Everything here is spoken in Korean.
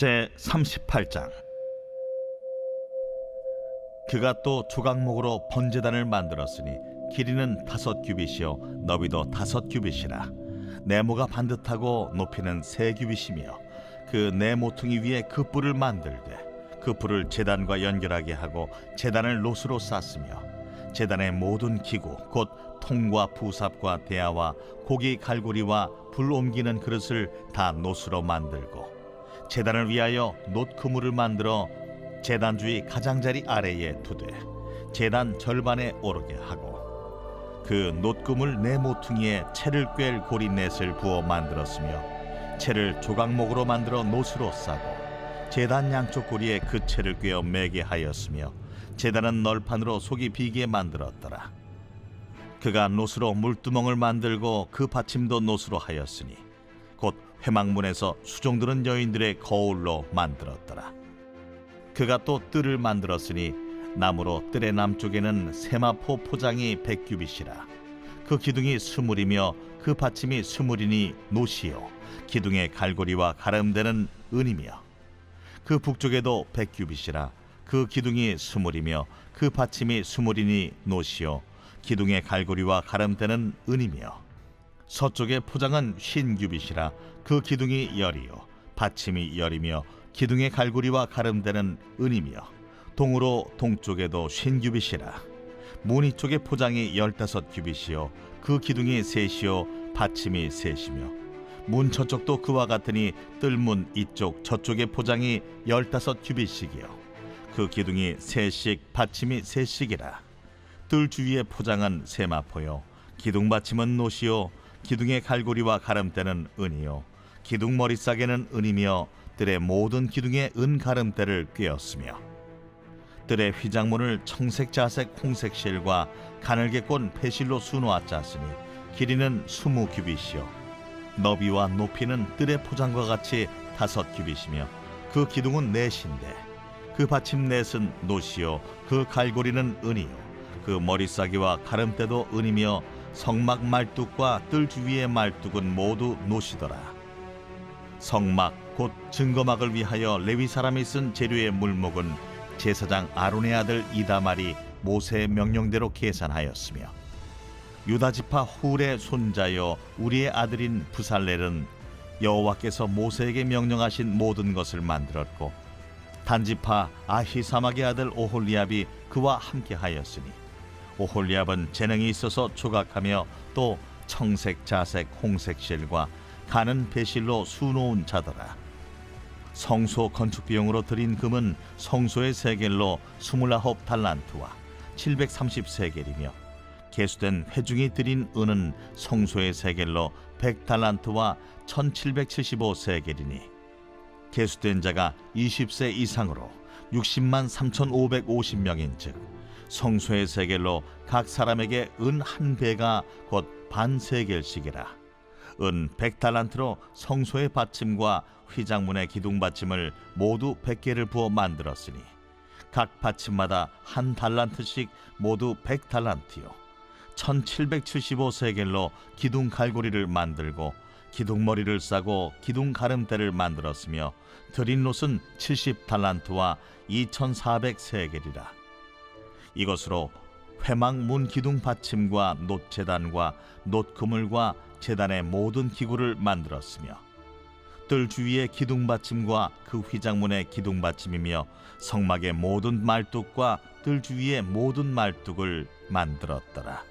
제 38장. 그가 또 조각목으로 번제단을 만들었으니 길이는 다섯 규빗이요 너비도 다섯 규빗이라. 네모가 반듯하고 높이는 세 규빗이며 그 네 모퉁이 위에 그 뿔을 만들되 그 뿔을 제단과 연결하게 하고 제단을 노수로 쌌으며 제단의 모든 기구 곧 통과 부삽과 대야와 고기 갈고리와 불 옮기는 그릇을 다 노수로 만들고 제단을 위하여 놋 그물을 만들어 제단 주위 가장자리 아래에 두되 제단 절반에 오르게 하고 그 놋금을 네 모퉁이에 채를 꿰 고리 넷을 부어 만들었으며 채를 조각목으로 만들어 놋으로 싸고 제단 양쪽 고리에 그 채를 꿰어 매게 하였으며 제단은 널판으로 속이 비게 만들었더라. 그가 놋으로 물두멍을 만들고 그 받침도 놋으로 하였으니 곧 회막문에서 수종드는 여인들의 거울로 만들었더라. 그가 또 뜰을 만들었으니 나무로 뜰의 남쪽에는 세마포 포장이 백규빗이라. 그 기둥이 스물이며 그 받침이 스물이니 노시요 기둥의 갈고리와 가름되는 은이며 그 북쪽에도 백규빗이라. 그 기둥이 스물이며 그 받침이 스물이니 노시요 기둥의 갈고리와 가름되는 은이며 서쪽의 포장은 흰 규빗이라 그 기둥이 열이요. 받침이 열이며 기둥의 갈고리와 가름되는 은이며 동으로 동쪽에도 흰 규빗이라. 무늬 쪽의 포장이 열다섯 규빗이요. 그 기둥이 셋이요. 받침이 셋이며 문 저쪽도 그와 같으니 뜰문 이쪽 저쪽의 포장이 열다섯 규빗씩이요. 그 기둥이 셋씩 받침이 셋씩이라. 뜰 주위의 포장은 세마포요. 기둥 받침은 노시요 기둥의 갈고리와 가름대는 은이요. 기둥 머리싸개는 은이며 뜰의 모든 기둥에 은 가름대를 꿰었으며 뜰의 휘장문을 청색 자색 홍색 실과 가늘게 꼰 배실로 수놓아 짰으니 길이는 스무 규빗이요. 너비와 높이는 뜰의 포장과 같이 다섯 규빗이며 그 기둥은 넷인데 그 받침 넷은 노시요. 그 갈고리는 은이요. 그 머리싸기와 가름대도 은이며 성막 말뚝과 뜰 주위의 말뚝은 모두 노시더라. 성막 곧 증거막을 위하여 레위 사람이 쓴 재료의 물목은 제사장 아론의 아들 이다말이 모세의 명령대로 계산하였으며 유다 지파 훌의 손자여 우리의 아들인 부살렐은 여호와께서 모세에게 명령하신 모든 것을 만들었고 단지파 아히사막의 아들 오홀리압이 그와 함께 하였으니 오홀리압은 재능이 있어서 조각하며 또 청색, 자색, 홍색 실과 가는 배실로 수놓은 자더라. 성소 건축 비용으로 들인 금은 성소의 세겔로 스물아홉 달란트와 730세겔이며 개수된 회중이 들인 은은 성소의 세겔로 100달란트와 1775세겔이니 개수된 자가 20세 이상으로 60만 3,550명인즉 성소의 세겔로 각 사람에게 은 한 배가 곧 반 세겔씩이라. 은 백달란트로 성소의 받침과 휘장문의 기둥 받침을 모두 백 개를 부어 만들었으니 각 받침마다 한 달란트씩 모두 백 달란트요. 1775 세겔로 기둥 갈고리를 만들고 기둥 머리를 싸고 기둥 가름대를 만들었으며 드린 롯은 70 달란트와 2400 세겔이라 이것으로 회막 문 기둥 받침과 놋 재단과 놋 그물과 재단의 모든 기구를 만들었으며 뜰 주위의 기둥 받침과 그 휘장문의 기둥 받침이며 성막의 모든 말뚝과 뜰 주위의 모든 말뚝을 만들었더라.